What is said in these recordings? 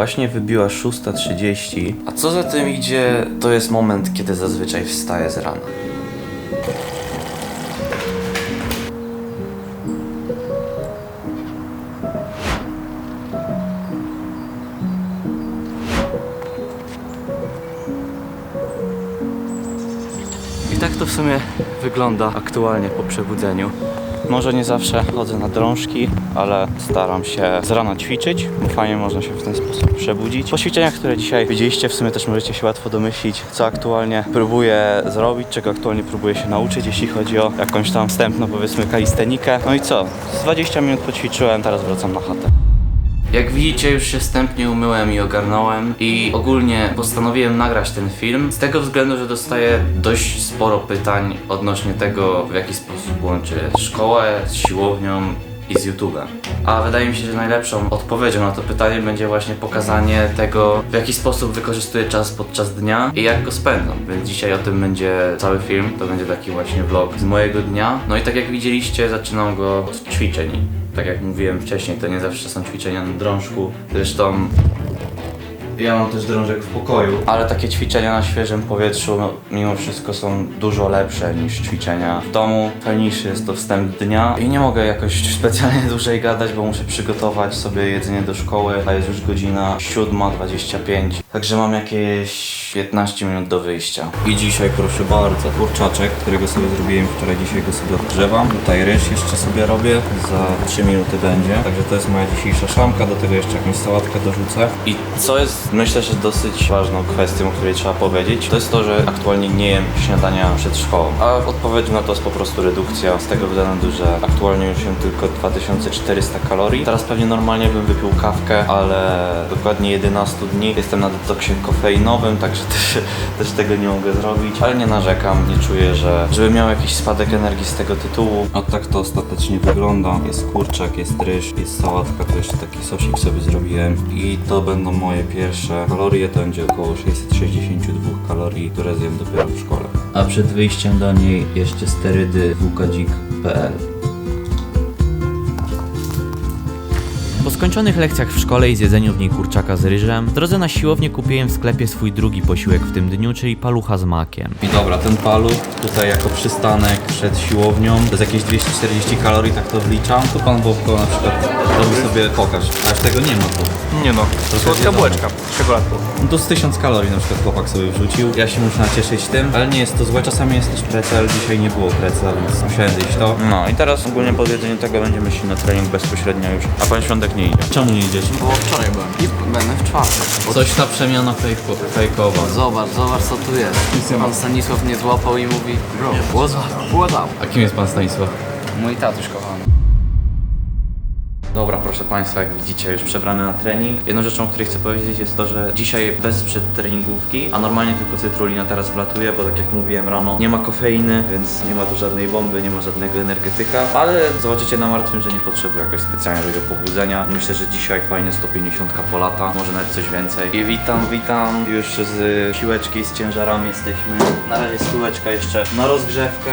Właśnie wybiła 6.30, a co za tym idzie, to jest moment, kiedy zazwyczaj wstaję z rana. I tak to w sumie wygląda aktualnie po przebudzeniu. Może nie zawsze chodzę na drążki, ale staram się z rana ćwiczyć, bo fajnie można się w ten sposób przebudzić. Po ćwiczeniach, które dzisiaj widzieliście, w sumie też możecie się łatwo domyślić, co aktualnie próbuję zrobić, czego aktualnie próbuję się nauczyć, jeśli chodzi o jakąś tam wstępną, powiedzmy, kalistenikę. No i co? Z 20 minut poćwiczyłem, teraz wracam na chatę. Jak widzicie, już się wstępnie umyłem i ogarnąłem i ogólnie postanowiłem nagrać ten film z tego względu, że dostaję dość sporo pytań odnośnie tego, w jaki sposób łączę szkołę z siłownią i z YouTube'em. A wydaje mi się, że najlepszą odpowiedzią na to pytanie będzie właśnie pokazanie tego, w jaki sposób wykorzystuję czas podczas dnia i jak go spędzam. Więc dzisiaj o tym będzie cały film. To będzie taki właśnie vlog z mojego dnia. No i tak jak widzieliście, zaczynam go od ćwiczeń. Tak jak mówiłem wcześniej, to nie zawsze są ćwiczenia na drążku. Zresztą ja mam też drążek w pokoju, ale takie ćwiczenia na świeżym powietrzu no, mimo wszystko są dużo lepsze niż ćwiczenia w domu. Fajniejszy jest to wstęp dnia i nie mogę jakoś specjalnie dłużej gadać, bo muszę przygotować sobie jedzenie do szkoły, a jest już godzina 7.25. Także mam jakieś 15 minut do wyjścia. I dzisiaj proszę bardzo, kurczaczek, którego sobie zrobiłem wczoraj, dzisiaj go sobie odgrzewam. Tutaj ryż jeszcze sobie robię, za 3 minuty będzie. Także to jest moja dzisiejsza szamka, do tego jeszcze jakąś sałatkę dorzucę. I co jest myślę, że dosyć ważną kwestią, o której trzeba powiedzieć, to jest to, że aktualnie nie jem śniadania przed szkołą. A odpowiedzią na to jest po prostu redukcja z tego względu, że aktualnie już jem tylko 2400 kalorii. Teraz pewnie normalnie bym wypił kawkę, ale dokładnie 11 dni jestem na detoksie kofeinowym, także też, też tego nie mogę zrobić. Ale nie narzekam, nie czuję, że żeby miał jakiś spadek energii z tego tytułu. A tak to ostatecznie wygląda. Jest kurczak, jest ryż, jest sałatka, to jeszcze taki sosik sobie zrobiłem i to będą moje pierwsze kalorie, to będzie około 662 kalorii, które zjem dopiero w szkole. A przed wyjściem do niej jeszcze sterydy wkadzik.pl Po skończonych lekcjach w szkole i zjedzeniu w niej kurczaka z ryżem, w drodze na siłownię kupiłem w sklepie swój drugi posiłek w tym dniu, czyli palucha z makiem. I dobra, ten paluch tutaj jako przystanek przed siłownią, to jest jakieś 240 kalorii, tak to wliczam. Tu pan Bobko na przykład robi sobie pokaż, aż tego nie ma tu. Nie no, słodka bułeczka, czekoladką. No to z 1000 kalorii na przykład chłopak sobie wrzucił. Ja się muszę nacieszyć tym, ale nie jest to złe. Czasami jest też precel, dzisiaj nie było precla, więc musiałem zjeść to. No i teraz ogólnie po jedzeniu tego będziemy szli na trening bezpośrednio już. A pan Świątek nie idzie. Czemu nie idziesz? Bo wczoraj byłem i będę w czwartek. Coś ta przemiana fejko, fejkowa. Zobacz, zobacz co tu jest. Pan Stanisław mnie złapał i mówi Bro, what's up? What's up? A kim jest pan Stanisław? Mój tatuś kochany. Dobra, proszę Państwa, jak widzicie, już przebrany na trening. Jedną rzeczą, o której chcę powiedzieć jest to, że dzisiaj bez przedtreningówki, a normalnie tylko cytrulina teraz wlatuje, bo tak jak mówiłem rano, nie ma kofeiny, więc nie ma tu żadnej bomby, nie ma żadnego energetyka, ale zobaczycie na martwym, że nie potrzebuję jakoś specjalnie tego pobudzenia. Myślę, że dzisiaj fajnie 150 po lata, może nawet coś więcej. I witam, witam, już z siłeczki, z ciężarami jesteśmy. Na razie spółeczka jeszcze na rozgrzewkę.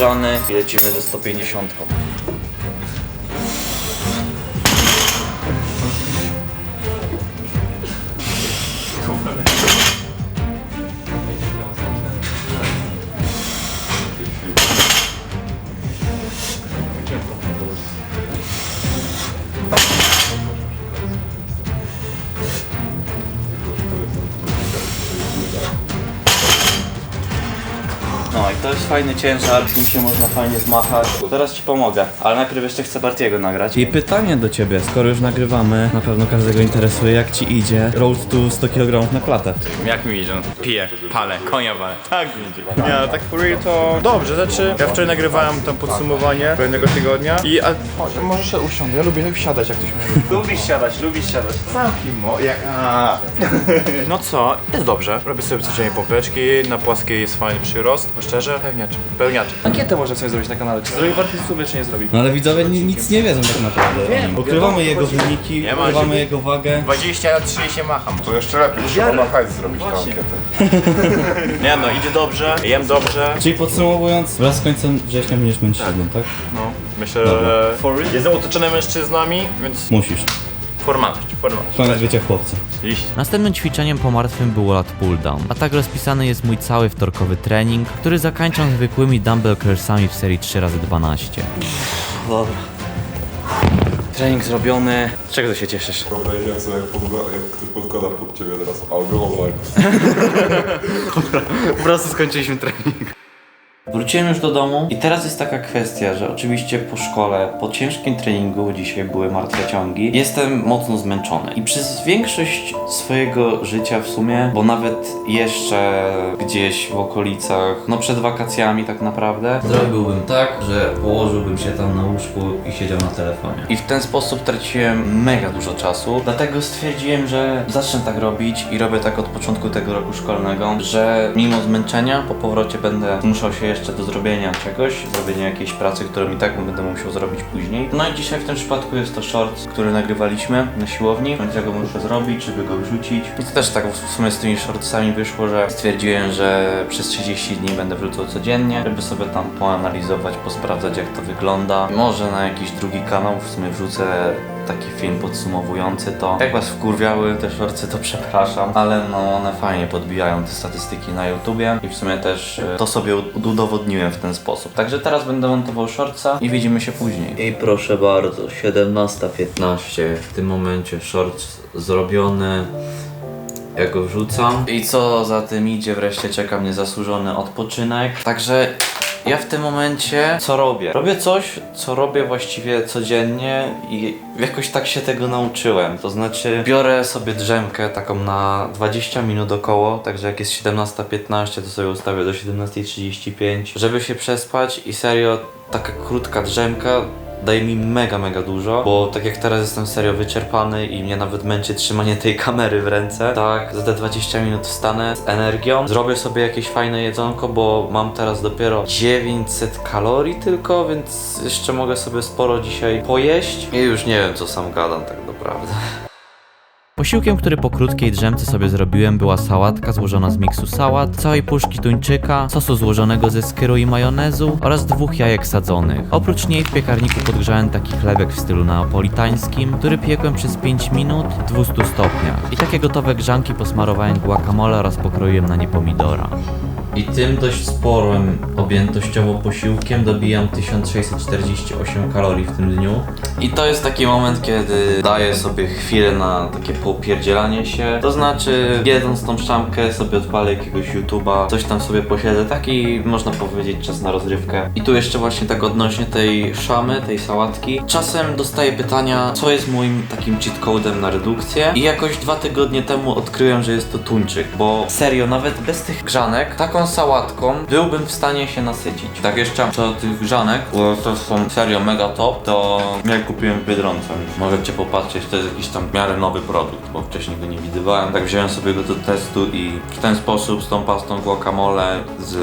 Dobra, dogrzany i lecimy ze 150. fajny ciężar, z nim się można fajnie zmachać. Teraz ci pomogę, ale najpierw jeszcze chcę Bartiego nagrać. I pytanie do ciebie, skoro już nagrywamy, na pewno każdego interesuje, jak ci idzie road to 100 kg na klatę. Jak mi idzie? Piję, palę, konia palę. Tak mi idzie. Nie, no tak for real to dobrze, znaczy ja wczoraj nagrywałem tam podsumowanie pewnego tygodnia i a, chodź, może się usiądę, ja lubię siadać jak ktoś mówi. Lubisz siadać, lubisz siadać. Zamknij mo, jak... A. No co, jest dobrze. Robię sobie codziennie pompeczki, na płaskiej jest fajny przyrost. Szczerze, pewnie Wypełniacze. Wypełniacze. Ankietę można sobie zrobić na kanale. Czy zrobi wartość sobie, czy nie zrobi? No ale widzowie ni- nic nie wiedzą tak naprawdę. Wiem. Ukrywamy jego wyniki, Nie ma ukrywamy jego wagę. 20 lat 3 się macham. To jeszcze lepiej, trzeba na hajs zrobić tę ankietę. Nie no, idzie dobrze, jem dobrze. Czyli podsumowując, wraz z końcem września będziesz mężczyzną, tak? No, myślę, że jestem otoczony mężczyznami, więc Musisz. Formalność, formalność. Koniec bycia chłopcem. Iść. Następnym ćwiczeniem po martwym było lat pulldown, a tak rozpisany jest mój cały wtorkowy trening, który zakończam zwykłymi dumbbell curlsami w serii 3x12. Dobra. Trening zrobiony. Z czego ty się cieszysz? Wyobraźcie sobie, jak, podgo- jak ktoś podkłada pod ciebie teraz albo online. Po prostu skończyliśmy trening. Wróciłem już do domu i teraz jest taka kwestia, że oczywiście po szkole, po ciężkim treningu, dzisiaj były martwe ciągi, jestem mocno zmęczony. I przez większość swojego życia w sumie, bo nawet jeszcze gdzieś w okolicach, no przed wakacjami tak naprawdę, zrobiłbym tak, że położyłbym się tam na łóżku i siedział na telefonie. I w ten sposób traciłem mega dużo czasu, dlatego stwierdziłem, że zacznę tak robić i robię tak od początku tego roku szkolnego, że mimo zmęczenia po powrocie będę musiał się jeszcze do zrobienia czegoś, zrobienia jakiejś pracy, którą i tak będę musiał zrobić później. No i dzisiaj w tym przypadku jest to short, który nagrywaliśmy na siłowni, więc ja go muszę zrobić, żeby go wrzucić. I to też tak w sumie z tymi shortsami wyszło, że stwierdziłem, że przez 30 dni będę wrzucał codziennie, żeby sobie tam poanalizować, posprawdzać jak to wygląda. Może na jakiś drugi kanał w sumie wrzucę taki film podsumowujący to. Jak was wkurwiały te shortsy, to przepraszam, ale no one fajnie podbijają te statystyki na YouTubie i w sumie też e, to sobie ud- udowodniłem w ten sposób. Także teraz będę montował shortsa i widzimy się później. I proszę bardzo, 17.15 w tym momencie short zrobiony. Ja go wrzucam. I co za tym idzie, wreszcie czeka mnie zasłużony odpoczynek. Także ja w tym momencie co robię? Robię coś, co robię właściwie codziennie i jakoś tak się tego nauczyłem. To znaczy biorę sobie drzemkę taką na 20 minut około, także jak jest 17.15 to sobie ustawię do 17.35, żeby się przespać i serio taka krótka drzemka daje mi mega, mega dużo, bo tak jak teraz jestem serio wyczerpany i mnie nawet męczy trzymanie tej kamery w ręce, tak za te 20 minut wstanę z energią, zrobię sobie jakieś fajne jedzonko, bo mam teraz dopiero 900 kalorii tylko, więc jeszcze mogę sobie sporo dzisiaj pojeść i już nie wiem co sam gadam tak naprawdę. Posiłkiem, który po krótkiej drzemce sobie zrobiłem była sałatka złożona z miksu sałat, całej puszki tuńczyka, sosu złożonego ze skyru i majonezu oraz dwóch jajek sadzonych. Oprócz niej w piekarniku podgrzałem taki chlebek w stylu neapolitańskim, który piekłem przez 5 minut w 200 stopniach. I takie gotowe grzanki posmarowałem guacamole oraz pokroiłem na nie pomidora. I tym dość sporym objętościowo posiłkiem dobijam 1648 kalorii w tym dniu. I to jest taki moment, kiedy daję sobie chwilę na takie popierdzielanie się. To znaczy, jedząc tą szamkę, sobie odpalę jakiegoś YouTube'a, coś tam sobie posiedzę. Taki, można powiedzieć, czas na rozrywkę. I tu jeszcze właśnie tak odnośnie tej szamy, tej sałatki. Czasem dostaję pytania, co jest moim takim cheat codem na redukcję. I jakoś dwa tygodnie temu odkryłem, że jest to tuńczyk. Bo serio, nawet bez tych grzanek, taką sałatką byłbym w stanie się nasycić. Tak jeszcze co do tych grzanek, bo to są serio mega top, to ja kupiłem w Biedronce. Możecie popatrzeć, to jest jakiś tam w miarę nowy produkt, bo wcześniej go nie widywałem. Tak wziąłem sobie go do testu i w ten sposób z tą pastą guacamole, z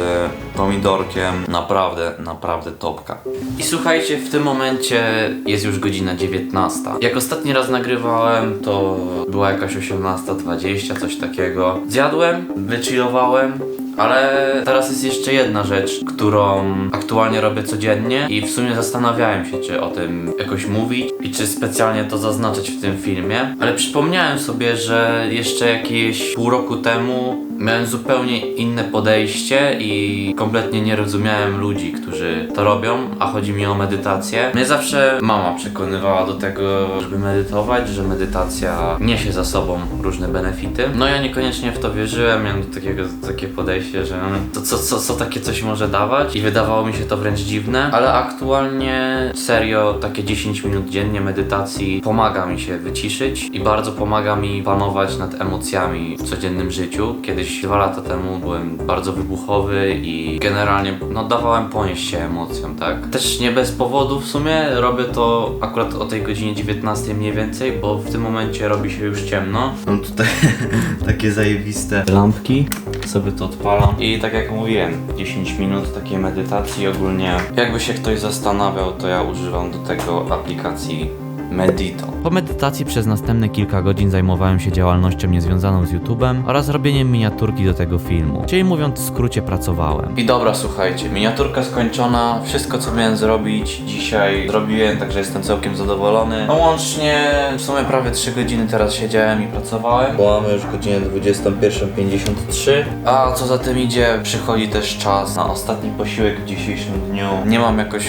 pomidorkiem, naprawdę, naprawdę topka. I słuchajcie, w tym momencie jest już godzina 19. Jak ostatni raz nagrywałem, to była jakaś 18.20, coś takiego. Zjadłem, wychillowałem, ale teraz jest jeszcze jedna rzecz, którą aktualnie robię codziennie i w sumie zastanawiałem się, czy o tym jakoś mówić i czy specjalnie to zaznaczyć w tym filmie, ale przypomniałem sobie, że jeszcze jakieś pół roku temu miałem zupełnie inne podejście i kompletnie nie rozumiałem ludzi, którzy to robią, a chodzi mi o medytację. Mnie zawsze mama przekonywała do tego, żeby medytować, że medytacja niesie za sobą różne benefity. No ja niekoniecznie w to wierzyłem, miałem do takiego, takie podejście, że to co, co, co takie coś może dawać i wydawało mi się to wręcz dziwne, ale aktualnie serio takie 10 minut dziennie medytacji pomaga mi się wyciszyć i bardzo pomaga mi panować nad emocjami w codziennym życiu. Kiedyś dwa lata temu byłem bardzo wybuchowy i generalnie no dawałem ponieść się emocjom, tak. Też nie bez powodu w sumie robię to akurat o tej godzinie 19 mniej więcej, bo w tym momencie robi się już ciemno. Mam tutaj takie zajebiste lampki, sobie to odpalam i tak jak mówiłem, 10 minut takiej medytacji ogólnie. Jakby się ktoś zastanawiał, to ja używam do tego aplikacji Medito. Po medytacji przez następne kilka godzin zajmowałem się działalnością niezwiązaną z YouTube'em oraz robieniem miniaturki do tego filmu. Czyli mówiąc w skrócie pracowałem. I dobra, słuchajcie, miniaturka skończona, wszystko co miałem zrobić dzisiaj zrobiłem, także jestem całkiem zadowolony. No łącznie w sumie prawie 3 godziny teraz siedziałem i pracowałem. Bo mamy już godzinę 21.53. A co za tym idzie, przychodzi też czas na ostatni posiłek w dzisiejszym dniu. Nie mam jakoś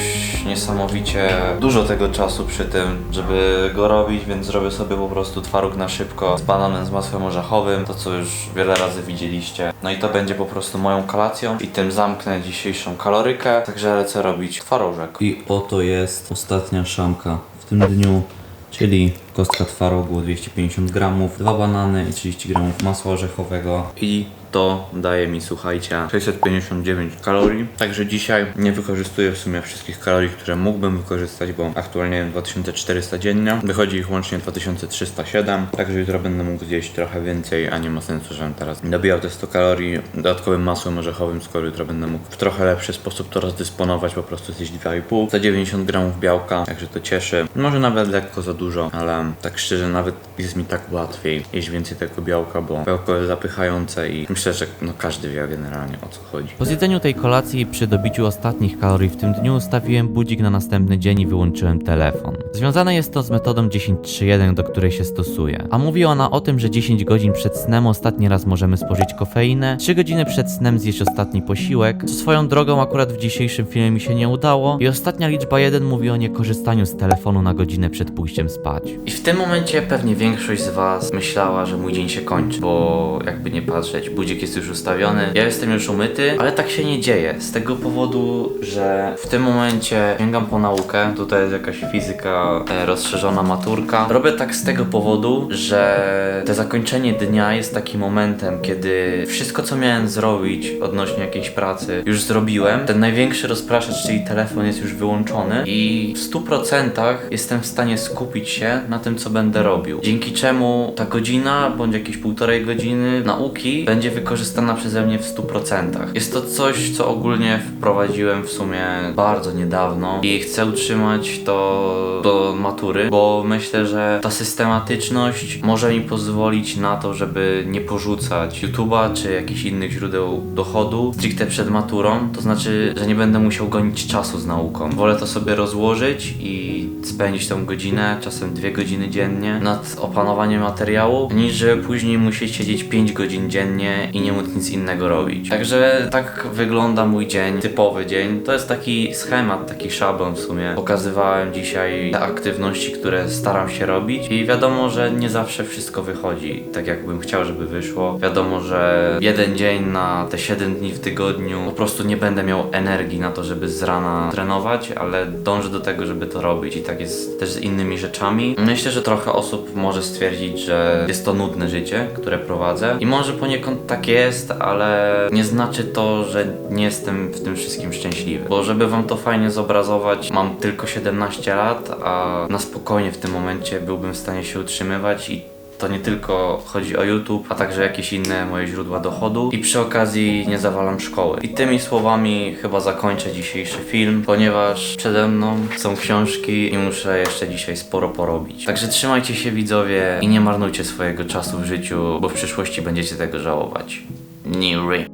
niesamowicie dużo tego czasu przy tym, żeby go robić, więc zrobię sobie po prostu twaróg na szybko z bananem z masłem orzechowym, to co już wiele razy widzieliście. No i to będzie po prostu moją kolacją i tym zamknę dzisiejszą kalorykę, także lecę robić twarożek. I oto jest ostatnia szamka w tym dniu, czyli kostka twarogu 250 gramów, dwa banany i 30 gramów masła orzechowego i to daje mi, słuchajcie, 659 kalorii. Także dzisiaj nie wykorzystuję w sumie wszystkich kalorii, które mógłbym wykorzystać, bo aktualnie mam 2400 dziennie. Wychodzi ich łącznie 2307. Także jutro będę mógł zjeść trochę więcej, a nie ma sensu, żebym teraz dobijał te 100 kalorii dodatkowym masłem orzechowym, skoro jutro będę mógł w trochę lepszy sposób to rozdysponować, po prostu zjeść 2,5. 190 gramów białka, także to cieszy. Może nawet lekko za dużo, ale tak szczerze, nawet jest mi tak łatwiej jeść więcej tego białka, bo białko jest zapychające i myślę, że no każdy wie generalnie o co chodzi. Po zjedzeniu tej kolacji i przy dobiciu ostatnich kalorii w tym dniu ustawiłem budzik na następny dzień i wyłączyłem telefon. Związane jest to z metodą 10-3-1, do której się stosuję. A mówi ona o tym, że 10 godzin przed snem ostatni raz możemy spożyć kofeinę, 3 godziny przed snem zjeść ostatni posiłek, co swoją drogą akurat w dzisiejszym filmie mi się nie udało i ostatnia liczba 1 mówi o niekorzystaniu z telefonu na godzinę przed pójściem spać. I w tym momencie pewnie większość z Was myślała, że mój dzień się kończy, bo jakby nie patrzeć, budzik jest już ustawiony, ja jestem już umyty, ale tak się nie dzieje. Z tego powodu, że w tym momencie sięgam po naukę, tutaj jest jakaś fizyka, e, rozszerzona maturka. Robię tak z tego powodu, że te zakończenie dnia jest takim momentem, kiedy wszystko co miałem zrobić odnośnie jakiejś pracy już zrobiłem. Ten największy rozpraszacz, czyli telefon jest już wyłączony i w 100% jestem w stanie skupić się na tym, co będę robił. Dzięki czemu ta godzina, bądź jakieś półtorej godziny nauki będzie wykorzystana przeze mnie w 100%. Jest to coś, co ogólnie wprowadziłem w sumie bardzo niedawno i chcę utrzymać to do matury, bo myślę, że ta systematyczność może mi pozwolić na to, żeby nie porzucać YouTube'a czy jakichś innych źródeł dochodu stricte przed maturą. To znaczy, że nie będę musiał gonić czasu z nauką. Wolę to sobie rozłożyć i spędzić tą godzinę, czasem dwie godziny dziennie nad opanowaniem materiału, niż żeby później musieć siedzieć 5 godzin dziennie i nie móc nic innego robić. Także tak wygląda mój dzień, typowy dzień. To jest taki schemat, taki szablon w sumie. Pokazywałem dzisiaj aktywności, które staram się robić i wiadomo, że nie zawsze wszystko wychodzi tak jakbym chciał, żeby wyszło. Wiadomo, że jeden dzień na te 7 dni w tygodniu po prostu nie będę miał energii na to, żeby z rana trenować, ale dążę do tego, żeby to robić i tak jest też z innymi rzeczami. Myślę, że trochę osób może stwierdzić, że jest to nudne życie, które prowadzę i może poniekąd tak jest, ale nie znaczy to, że nie jestem w tym wszystkim szczęśliwy. Bo żeby wam to fajnie zobrazować, mam tylko 17 lat, a na spokojnie w tym momencie byłbym w stanie się utrzymywać i to nie tylko chodzi o YouTube, a także jakieś inne moje źródła dochodu. I przy okazji nie zawalam szkoły. I tymi słowami chyba zakończę dzisiejszy film, ponieważ przede mną są książki i muszę jeszcze dzisiaj sporo porobić. Także trzymajcie się widzowie i nie marnujcie swojego czasu w życiu, bo w przyszłości będziecie tego żałować. New.